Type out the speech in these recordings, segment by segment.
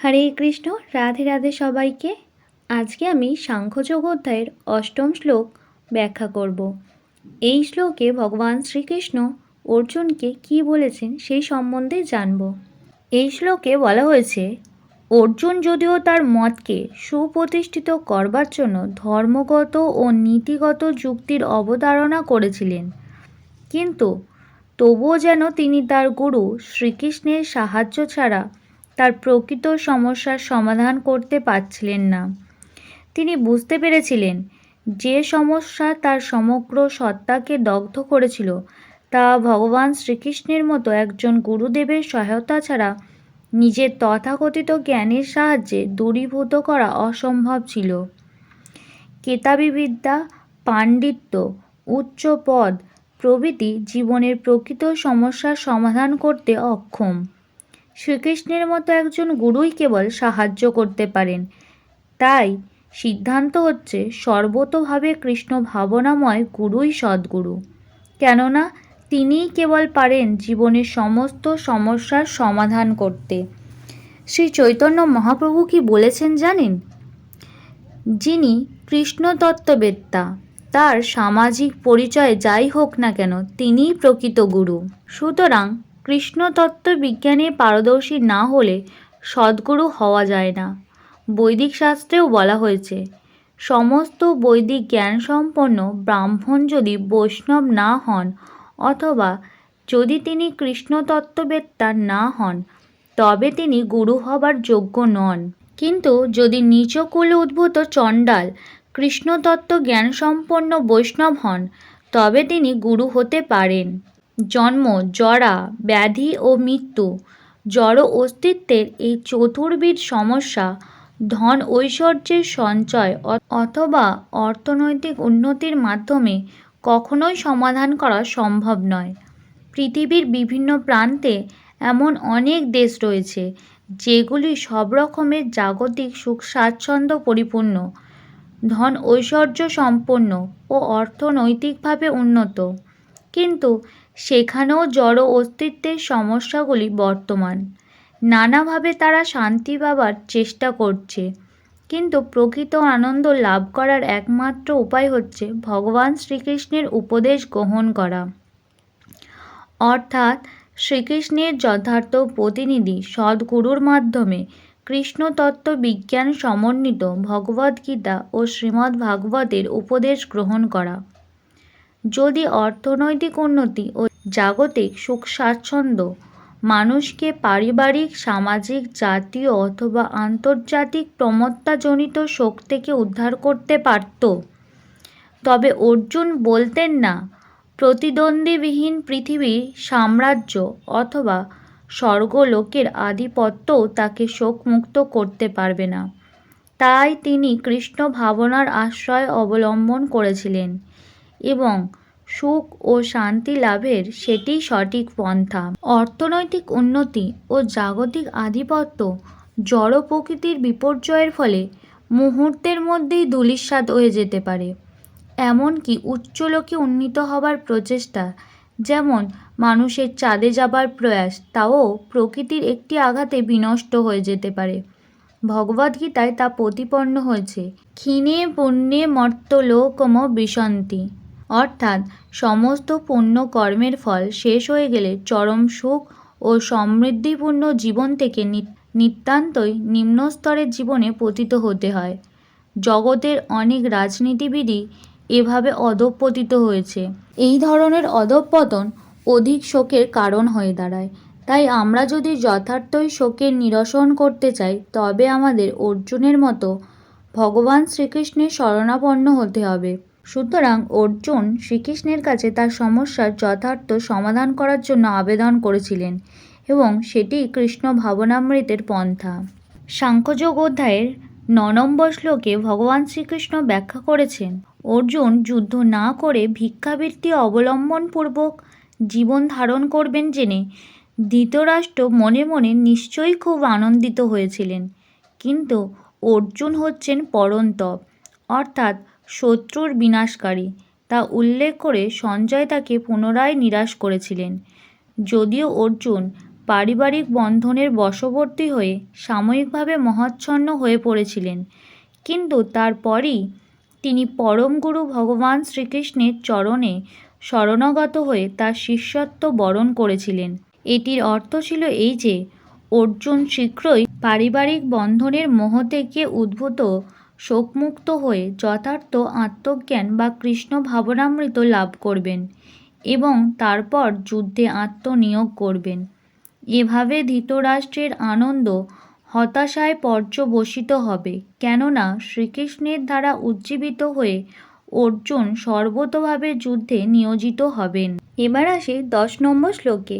হরে কৃষ্ণ, রাধে রাধে সবাইকে। আজকে আমি সাংখ্যযোগ অধ্যায়ের অষ্টম শ্লোক ব্যাখ্যা করব। এই শ্লোকে ভগবান শ্রীকৃষ্ণ অর্জুনকে কি বলেছেন সেই সম্বন্ধে জানব। এই শ্লোকে বলা হয়েছে, অর্জুন যদিও তার মতকে সুপ্রতিষ্ঠিত করবার জন্য ধর্মগত ও নীতিগত যুক্তির অবতারণা করেছিলেন, কিন্তু তবুও যেন তিনি তার গুরু শ্রীকৃষ্ণের সাহায্য ছাড়া তার প্রকৃত সমস্যার সমাধান করতে পারছিলেন না। তিনি বুঝতে পেরেছিলেন, যে সমস্যা তার সমগ্র সত্তাকে দগ্ধ করেছিল, তা ভগবান শ্রীকৃষ্ণের মতো একজন গুরুদেবের সহায়তা ছাড়া নিজের তথাকথিত জ্ঞানের সাহায্যে দূরীভূত করা অসম্ভব ছিল। কেতাবিবিদ্যা, পাণ্ডিত্য, উচ্চ পদ প্রভৃতি জীবনের প্রকৃত সমস্যার সমাধান করতে অক্ষম। শ্রীকৃষ্ণের মতো একজন গুরুই কেবল সাহায্য করতে পারেন। তাই সিদ্ধান্ত হচ্ছে সর্বতোভাবে কৃষ্ণ ভাবনাময় গুরুই সদ্গুরু। কেননা, তিনিই কেবল পারেন জীবনের সমস্ত সমস্যার সমাধান করতে। শ্রী চৈতন্য মহাপ্রভু কি বলেছেন জানেন? যিনি কৃষ্ণ তত্ত্ববেত্তা তার সামাজিক পরিচয় যাই হোক না কেন, তিনিই প্রকৃত গুরু। সুতরাং কৃষ্ণ তত্ত্ব বিজ্ঞানে পারদর্শী না হলে সদ্গুরু হওয়া যায় না। বৈদিক শাস্ত্রেও বলা হয়েছে, সমস্ত বৈদিক জ্ঞান সম্পন্ন ব্রাহ্মণ যদি বৈষ্ণব না হন অথবা যদি তিনি কৃষ্ণতত্ত্ববেত্তা না হন, তবে তিনি গুরু হবার যোগ্য নন। কিন্তু যদি নিচকুলে উদ্ভূত চণ্ডাল কৃষ্ণতত্ত্ব জ্ঞানসম্পন্ন বৈষ্ণব হন, তবে তিনি গুরু হতে পারেন। জন্ম, জরা, ব্যাধি ও মৃত্যু। জড় অস্তিত্বের এই চতুর্বিধ সমস্যা ধন ঐশ্বর্যের সঞ্চয় অথবা অর্থনৈতিক উন্নতির মাধ্যমে কখনোই সমাধান করা সম্ভব নয়। পৃথিবীর বিভিন্ন প্রান্তে এমন অনেক দেশ রয়েছে, যেগুলি সব রকমের জাগতিক সুখ স্বাচ্ছন্দ্য পরিপূর্ণ, ধন ঐশ্বর্য সম্পন্ন ও অর্থনৈতিকভাবে উন্নত। কিন্তু সেখানেও জড় অস্তিত্বের সমস্যাগুলি বর্তমান। নানাভাবে তারা শান্তি পাবার চেষ্টা করছে। কিন্তু প্রকৃত আনন্দ লাভ করার একমাত্র উপায় হচ্ছে ভগবান শ্রীকৃষ্ণের উপদেশ গ্রহণ করা। অর্থাৎ শ্রীকৃষ্ণের যথার্থ প্রতিনিধি সদ্গুরুর মাধ্যমে কৃষ্ণ তত্ত্ব বিজ্ঞান সমন্বিত ভগবদ্গীতা ও শ্রীমদ্ ভাগবতের উপদেশ গ্রহণ করা। যদি অর্থনৈতিক উন্নতি ও জাগতিক সুখ স্বাচ্ছন্দ্য মানুষকে পারিবারিক, সামাজিক, জাতীয় অথবা আন্তর্জাতিক প্রমত্তাজনিত শোক থেকে উদ্ধার করতে পারত। তবে অর্জুন বলতেন না, প্রতিদ্বন্দ্বীবিহীন পৃথিবী সাম্রাজ্য অথবা স্বর্গলোকের আধিপত্যও তাকে শোকমুক্ত করতে পারবে না। তাই তিনি কৃষ্ণ ভাবনার আশ্রয় অবলম্বন করেছিলেন। এবং সুখ ও শান্তি লাভের সেটি সঠিক পন্থা। অর্থনৈতিক উন্নতি ও জাগতিক আধিপত্য জড় প্রকৃতির বিপর্যয়ের ফলে মুহূর্তের মধ্যেই ধূলিসাৎ হয়ে যেতে পারে। এমনকি উচ্চলোকে উন্নীত হবার প্রচেষ্টা, যেমন মানুষের চাঁদে যাবার প্রয়াস, তাও প্রকৃতির একটি আঘাতে বিনষ্ট হয়ে যেতে পারে। ভগবদ্গীতায় তা প্রতিপন্ন হয়েছে। ক্ষীণে পুণ্যে মর্তলোকম বিশন্তি অর্থাৎ সমস্ত পুণ্য কর্মের ফল শেষ হয়ে গেলে চরম সুখ ও সমৃদ্ধিপূর্ণ জীবন থেকে নিতান্তই নিম্নস্তরের জীবনে পতিত হতে হয়। জগতের অনেক রাজনীতিবিদই এভাবে অধঃপতিত হয়েছে। এই ধরনের অধঃপতন অধিক শোকের কারণ হয়ে দাঁড়ায়। তাই আমরা যদি যথার্থই শোকের নিরসন করতে চাই, তবে আমাদের অর্জুনের মতো ভগবান শ্রীকৃষ্ণের শরণাপন্ন হতে হবে। সুতরাং অর্জুন শ্রীকৃষ্ণের কাছে তার সমস্যার যথার্থ সমাধান করার জন্য আবেদন করেছিলেন এবং সেটি কৃষ্ণ ভাবনামৃতের পন্থা। সাংখ্যযোগ অধ্যায়ের ন নম্বর শ্লোকে ভগবান শ্রীকৃষ্ণ ব্যাখ্যা করেছেন, অর্জুন যুদ্ধ না করে ভিক্ষাবৃত্তি অবলম্বনপূর্বক জীবন ধারণ করবেন জেনে ধৃতরাষ্ট্র মনে মনে নিশ্চয়ই খুব আনন্দিত হয়েছিলেন। কিন্তু অর্জুন হচ্ছেন পরন্তপ, অর্থাৎ শত্রুর বিনাশকারী। তা উল্লেখ করে সঞ্জয় তাকে পুনরায় নিরাশ করেছিলেন। যদিও অর্জুন পারিবারিক বন্ধনের বশবর্তী হয়ে সাময়িকভাবে মহাচ্ছন্ন হয়ে পড়েছিলেন, কিন্তু তারপরই তিনি পরম গুরু ভগবান শ্রীকৃষ্ণের চরণে শরণাগত হয়ে তার শিষ্যত্ব বরণ করেছিলেন। এটির অর্থ ছিল এই যে, অর্জুন শীঘ্রই পারিবারিক বন্ধনের মোহ থেকে উদ্ভূত শোকমুক্ত হয়ে যথার্থ আত্মজ্ঞান বা কৃষ্ণ ভাবনামৃত লাভ করবেন এবং তারপর যুদ্ধে আত্মনিয়োগ করবেন। এভাবে ধৃতরাষ্ট্রের আনন্দ হতাশায় পর্যবসিত হবে, কেননা শ্রীকৃষ্ণের দ্বারা উজ্জীবিত হয়ে অর্জুন সর্বতভাবে যুদ্ধে নিয়োজিত হবেন। এবার আসি দশ নম্বর শ্লোকে।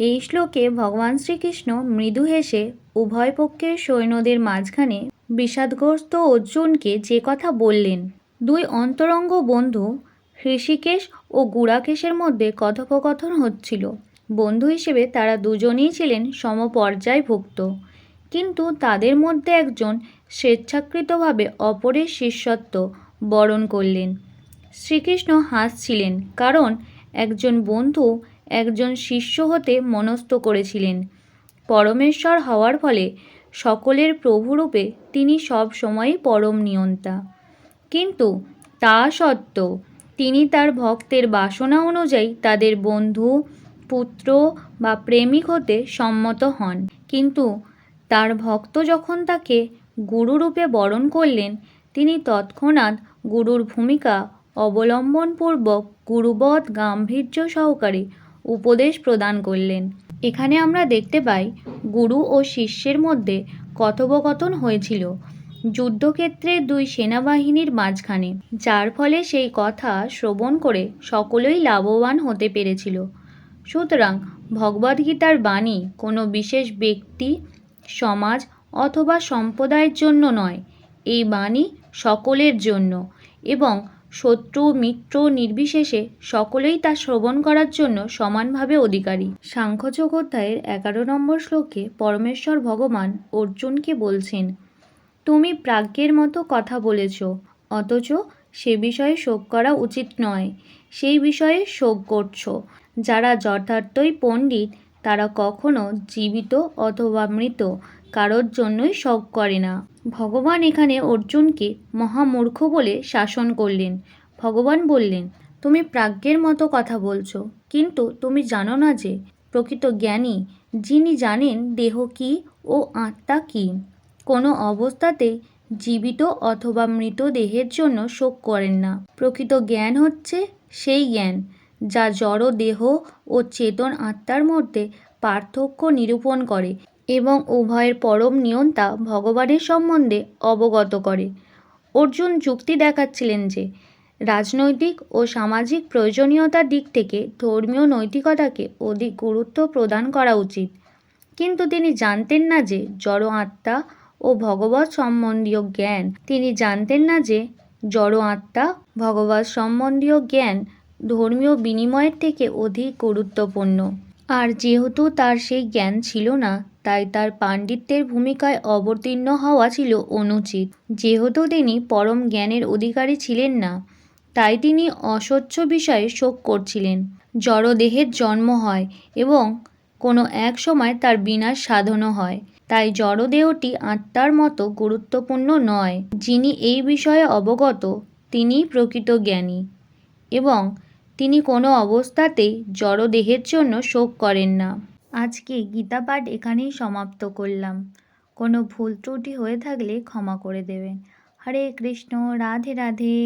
এই শ্লোকে ভগবান শ্রীকৃষ্ণ মৃদু হেসে উভয় পক্ষের সৈন্যদের মাঝখানে বিষাদগ্রস্ত অর্জুনকে যে কথা বললেন। দুই অন্তরঙ্গ বন্ধু, হৃষিকেশ ও গুড়াকেশের মধ্যে কথোপকথন হচ্ছিল। বন্ধু হিসেবে তারা দুজনেই ছিলেন সমপর্যায়ভুক্ত। কিন্তু তাদের মধ্যে একজন স্বেচ্ছাকৃতভাবে অপরের শিষ্যত্ব বরণ করলেন। শ্রীকৃষ্ণ হাসছিলেন, কারণ একজন বন্ধু একজন শিষ্য হতে মনস্থ করেছিলেন। পরমেশ্বর হওয়ার ফলে সকলের প্রভুরূপে তিনি সব সময়ই পরম নিয়ন্তা। কিন্তু তা সত্ত্বেও তিনি তার ভক্তের বাসনা অনুযায়ী তাদের বন্ধু, পুত্র বা প্রেমিক হতে সম্মত হন। কিন্তু তার ভক্ত যখন তাকে গুরুরূপে বরণ করলেন, তিনি তৎক্ষণাৎ গুরুর ভূমিকা অবলম্বনপূর্বক গুরুবৎ গাম্ভীর্য সহকারে উপদেশ প্রদান করলেন। এখানে আমরা দেখতে পাই গুরু ও শিষ্যের মধ্যে কথোপকথন হয়েছিল যুদ্ধক্ষেত্রে দুই সেনাবাহিনীর মাঝখানে, যার ফলে সেই কথা শ্রবণ করে সকলেই লাভবান হতে পেরেছিল। সুতরাং ভগবদ্গীতার বাণী কোনো বিশেষ ব্যক্তি, সমাজ অথবা সম্প্রদায়ের জন্য নয়, এই বাণী সকলের জন্য এবং শত্রু, মিত্র, নির্বিশেষে সকলেই তা শ্রবণ করার জন্য সমানভাবে অধিকারী। সাংখ্যযোগ অধ্যায়ের এগারো নম্বর শ্লোকে পরমেশ্বর ভগবান অর্জুনকে বলছেন, তুমি প্রাজ্ঞের মতো কথা বলেছ, অথচ সে বিষয়ে শোক করা উচিত নয়। সেই বিষয়ে শোক করছ। যারা যথার্থই পণ্ডিত, তারা কখনো জীবিত অথবা মৃত। কারোর জন্যই শোক করে না। ভগবান এখানে অর্জুনকে মহামূর্খ বলে শাসন করলেন। ভগবান বললেন, তুমি প্রাজ্ঞের মতো কথা বলছো, কিন্তু তুমি জানো না যে প্রকৃত জ্ঞানী, যিনি জানেন দেহ কী ও আত্মা কী, কোনো অবস্থাতেই জীবিত অথবা মৃত দেহের জন্য শোক করেন না। প্রকৃত জ্ঞান হচ্ছে সেই জ্ঞান, যা জড় দেহ ও চেতন আত্মার মধ্যে পার্থক্য নিরূপণ করে। এবং উভয়ের পরম নিয়ন্তা ভগবানের সম্বন্ধে অবগত করে। অর্জুন যুক্তি দেখাচ্ছিলেন যে, রাজনৈতিক ও সামাজিক প্রয়োজনীয়তার দিক থেকে ধর্মীয় নৈতিকতাকে অধিক গুরুত্ব প্রদান করা উচিত। কিন্তু তিনি জানতেন না যে, জড় আত্মা ও ভগবত সম্বন্ধীয় জ্ঞান, তিনি জানতেন না যে, জড় আত্মা ভগবত সম্বন্ধীয় জ্ঞান ধর্মীয় বিনিময়ের থেকে অধিক গুরুত্বপূর্ণ। আর যেহেতু তার সেই জ্ঞান ছিল না তাই তার পাণ্ডিত্যের ভূমিকায় অবতীর্ণ হওয়া ছিল অনুচিত। যেহেতু তিনি পরম জ্ঞানের অধিকারী ছিলেন না, তাই তিনি অস্বচ্ছ বিষয়ে শোক করছিলেন। জড়দেহের জন্ম হয় এবং কোনো এক সময় তার বিনাশ সাধনও হয়, তাই জড়দেহটি আত্মার মতো গুরুত্বপূর্ণ নয়। যিনি এই বিষয়ে অবগত, তিনিই প্রকৃত জ্ঞানী এবং তিনি কোনো অবস্থাতেই জড়দেহের জন্য শোক করেন না। আজকে গীতা পাঠ এখানেই সমাপ্ত করলাম। কোনো ভুল ত্রুটি হয়ে থাকলে ক্ষমা করে দেবেন। হরে কৃষ্ণ, রাধে রাধে।